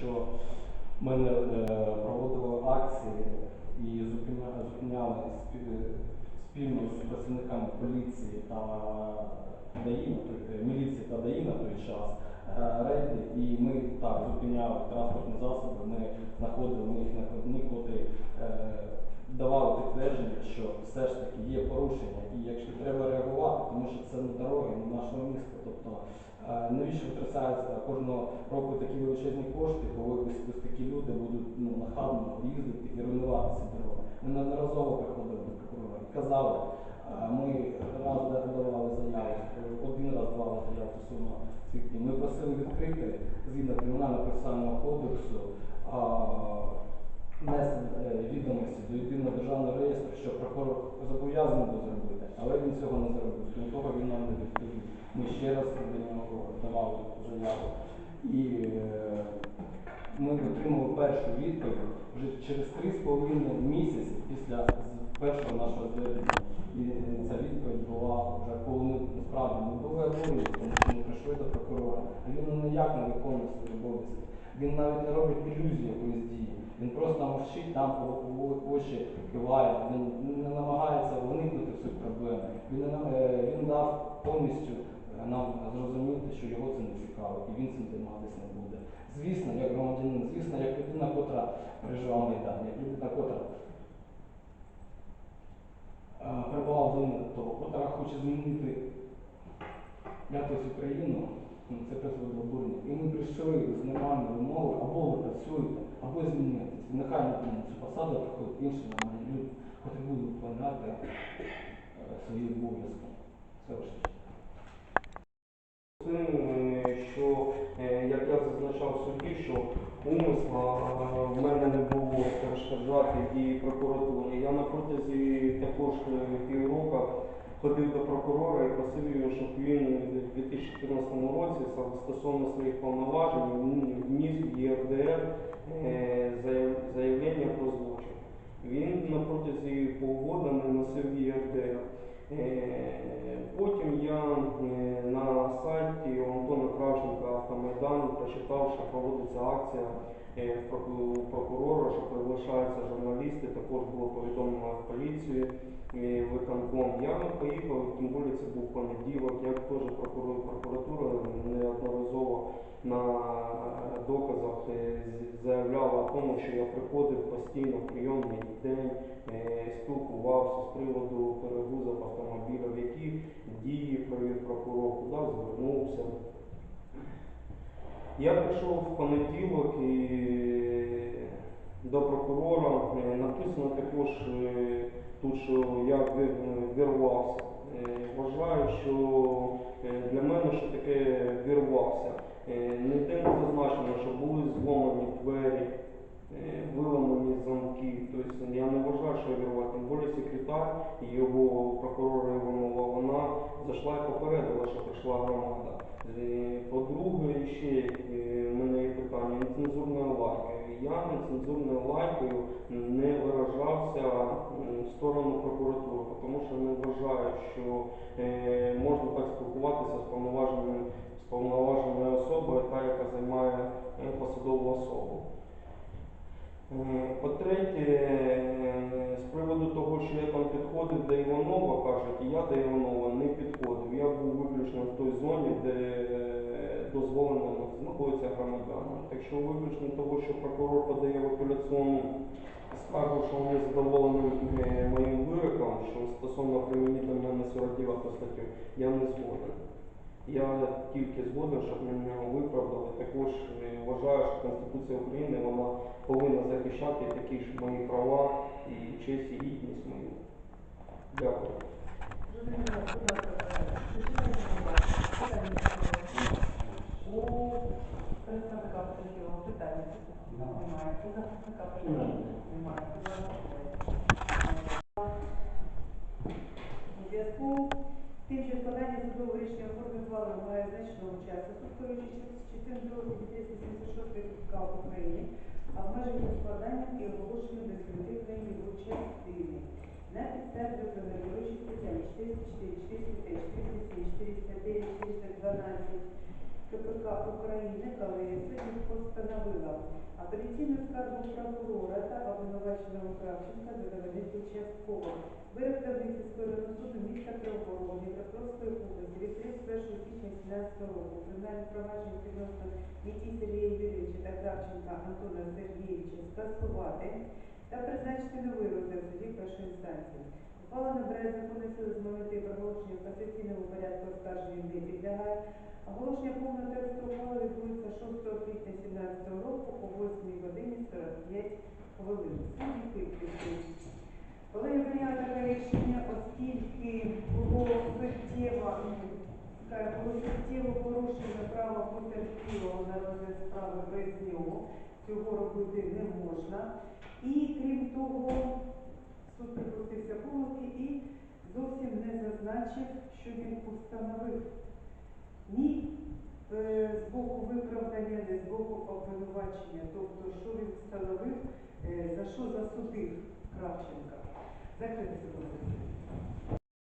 що ми не е, проводили акції і зупиня- зупиняли спільно з працівниками поліції та ДАІ на е, міліції та ДАІ на той час е, рейди, і ми так зупиняли транспортні засоби, ми знаходили їх накладні, котрі давали підтвердження, що все ж таки є порушення, і якщо треба реагувати, тому що це не дороги, не нашого міста. Тобто навіщо витрачаються кожного року такі величезні кошти, коли ось, такі люди будуть ну, нахабно їздити і руйнувати ці дороги. Ми неодноразово приходили до прокурора і казали, ми раз давали заяву, один раз давали заяву стосовно свідків. Ми просили відкрити згідно кримінального процесуального кодексу. е, відомості до єдиного державного реєстру, що прокурор зобов'язаний був зробити, але він цього не зробив. Того, він нам ще раз давали заяву. І е, ми отримали першу відповідь вже через 3,5 місяці після першого нашого звернення. І е, ця відповідь була вже коли ми насправді ми були обурені, тому що ми прийшли до прокурора, він ніяк не виконує свої обов'язки. Він навіть не робить ілюзії якоїсь дії. Він просто мовчить там в очі киває, він не намагається уникнути цих проблем. Він, не е, він дав повністю нам зрозуміти, що його це не цікаво, і він цим займатися не буде. Звісно, як громадянин, звісно, як людина, котра переживає Майдан, як людина, котра е, перебувала в АТО, котра хоче змінити якось Україну, ну, це призвело до. І ми прийшли з нормальною вимогою, або ви працюєте, або змінюєтесь. Нехай на цю посаду приходять інші нормальні люди, котрі будуть виконувати е, свої обов'язки. Це ваше. Тим, що, е, як я зазначав суді, що умисла е, в мене не було перешкоджати дії прокуратури. Я на протязі також е, півроку ходив до прокурора і просив його, щоб він у 2014 році стосовно своїх повноважень вніс в ЄРДР заявлення про злочин. Він на протязі півгода не носив ЄРДР. У Антона Кравченка Автомайдан прочитав, що проводиться акція е, прокурора, що приглашаються журналісти, також було повідомлено в поліцію, е, виконком. Я поїхав, тим більше це був понеділок, як теж прокуратура неодноразово на доказах е, з- заявляла о тому, що я приходив постійно в прийомний день, спілкувався з приводу перегрузок автомобілів, які дії провів прокурор, куди звернувся. Я прийшов в понеділок і до прокурора е, написано також е, тут, що я вирвався. Е, Вважаю, що для мене що таке вирвався. Ніде не зазначено, що були зломані двері, виламані замки. Тобто я не вважаю, що я вирвав. Тим більше секретар і його прокурора Іванова, вона зайшла і попередила, що прийшла громада. Е, По-друге, ще е, в мене є питання нецензурною лайкою. Я нецензурною лайкою не виражався в сторону прокуратури, тому що не вважаю, що е, можна так спілкуватися з повноваженою, з повноваженою особою, та, яка займає е, посадову особу. Е, По-третє, з приводу того, що я там підходив до Іванова, кажуть, я до Іванова не підходив. Я був виключно в той зоні, де дозволено знаходиться громадянам. Так що виключно того, що прокурор подає в апеляційну скаргу, що вони задоволені е, моїм вироком, що стосовно примінення до мене 49 статтю, я не згоден. Я тільки згоден, щоб мене виправдали. Також е, вважаю, що Конституція України вона повинна захищати такі ж мої права і честь і гідність мою. Дякую. Питання немає. У захисника потерпілого немає. У зв'язку з тим, що складання судового рішення у формі ухвали вимагає значного часу, суд керуючись частиною 2 276 КК України, а в межах складання і оголошення дискредитної його частини. На підставі керуючись статтями 404, 405, 407, 409, 412 КПК України Калиси постановила апеляційну скаргу прокурора та обвинуваченого Кравченка задовольнити частково. Таврійського районного суду міста Кривого Дніпропетровської області від 31 січня 2017 року кримінальне провадження відносно Віті Сергія Юрійовича та Кравченка Антона Сергійовича скасувати та призначити новий розгляд судів першої інстанції. Ухвала набирає законної сили з моменту її проголошення в касаційному порядку оскарження не підлягає. Оголошення повного тексту ухвали відбудеться 6 квітня 2017 року о 8 годині 45 хвилин. Я прийняла таке рішення, оскільки було суттєво, було суттєво порушено право потерпілого на розгляд справи без нього, цього робити не можна. І крім того, суд припустився помилки і зовсім не зазначив, що він установив з боку виправдання, не з боку обвинувачення, тобто, що він встановив, е, за що засудив Кравченка. Закрити.